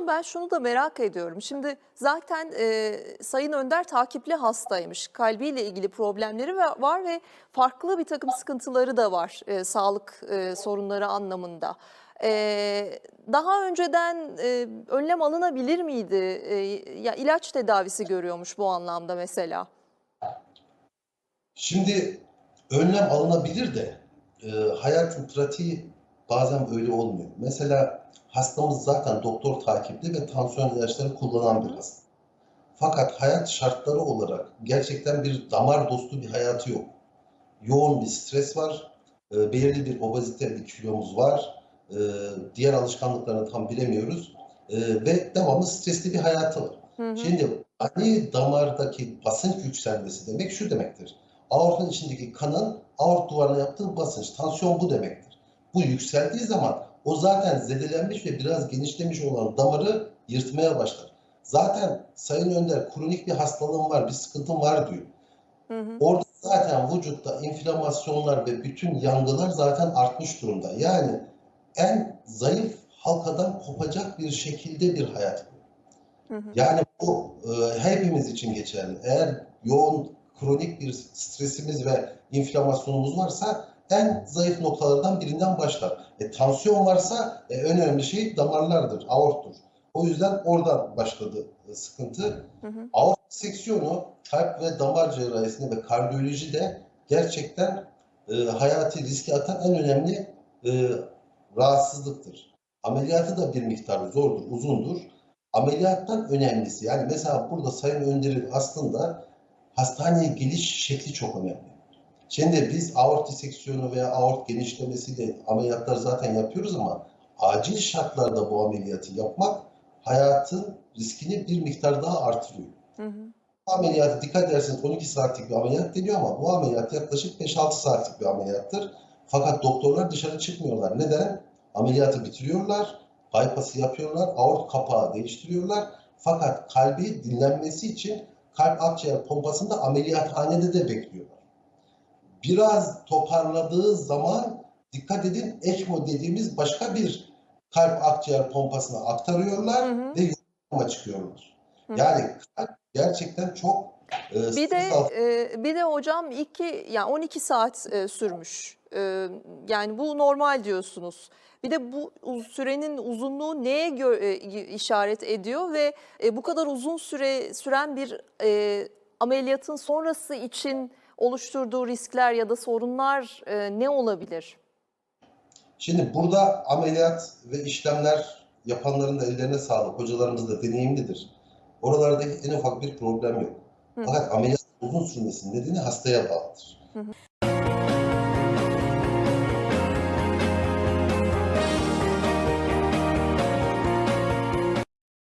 Hocam ben şunu da merak ediyorum. Şimdi zaten e, Sayın Önder takipli hastaymış. Kalbiyle ilgili problemleri va- var ve farklı bir takım sıkıntıları da var e, sağlık e, sorunları anlamında. E, daha önceden e, önlem alınabilir miydi? E, ya ilaç tedavisi görüyormuş bu anlamda mesela. Şimdi önlem alınabilir de e, hayatın pratiği bazen öyle olmuyor. Mesela hastamız zaten doktor takipli ve tansiyon ilaçları kullanan bir hasta. Fakat hayat şartları olarak gerçekten bir damar dostu bir hayatı yok. Yoğun bir stres var, e, belirli bir obezite, bir kilomuz var, e, diğer alışkanlıklarını tam bilemiyoruz e, ve devamlı stresli bir hayatı var. Hı hı. Şimdi ani damardaki basınç yükselmesi demek şu demektir. Aortanın içindeki kanın aort duvarına yaptığı basınç, tansiyon bu demektir. Bu yükseldiği zaman o zaten zedelenmiş ve biraz genişlemiş olan damarı yırtmaya başlar. Zaten Sayın Önder kronik bir hastalığım var, bir sıkıntım var diyor. Hı hı. Orada zaten vücutta inflamasyonlar ve bütün yangılar zaten artmış durumda. Yani en zayıf halkadan kopacak bir şekilde bir hayat bu. Hı hı. Yani bu e, hepimiz için geçerli. Eğer yoğun kronik bir stresimiz ve inflamasyonumuz varsa en zayıf noktalardan birinden başlar. E, tansiyon varsa e, en önemli şey damarlardır, aorttur. O yüzden oradan başladı e, sıkıntı. Hı hı. Aort seksiyonu kalp ve damar cerrahisinde ve kardiyolojide gerçekten e, hayati riske atan en önemli e, rahatsızlıktır. Ameliyatı da bir miktar zordur, uzundur. Ameliyattan önemlisi yani mesela burada Sayın Önder'in aslında hastaneye geliş şekli çok önemli. Şimdi biz aort diseksiyonu veya aort genişlemesiyle ameliyatlar zaten yapıyoruz ama acil şartlarda bu ameliyatı yapmak hayatın riskini bir miktar daha artırıyor. Hı hı. Ameliyatı dikkat ederseniz 12 saatlik bir ameliyat deniyor ama bu ameliyat yaklaşık 5-6 saatlik bir ameliyattır. Fakat doktorlar dışarı çıkmıyorlar. Neden? Ameliyatı bitiriyorlar, bypass'ı yapıyorlar, aort kapağı değiştiriyorlar. Fakat kalbi dinlenmesi için kalp akciğer pompasında ameliyathanede de bekliyorlar. Biraz toparladığı zaman dikkat edin ECMO dediğimiz başka bir kalp akciğer pompasına aktarıyorlar Hı hı. ve yola çıkıyorlar. Hı. Yani kalp gerçekten çok e, Bir de e, bir de hocam iki yani 12 saat e, sürmüş. E, yani bu normal diyorsunuz. Bir de bu sürenin uzunluğu neye e, işaret ediyor ve e, bu kadar uzun süre süren bir e, ameliyatın sonrası için oluşturduğu riskler ya da sorunlar e, ne olabilir? Şimdi burada ameliyat ve işlemler yapanların da ellerine sağlık. Hocalarımız da deneyimlidir. Oralardaki en ufak bir problem yok. Hı. Fakat ameliyat uzun sürmesinin nedeni hastaya bağlıdır. Hı hı.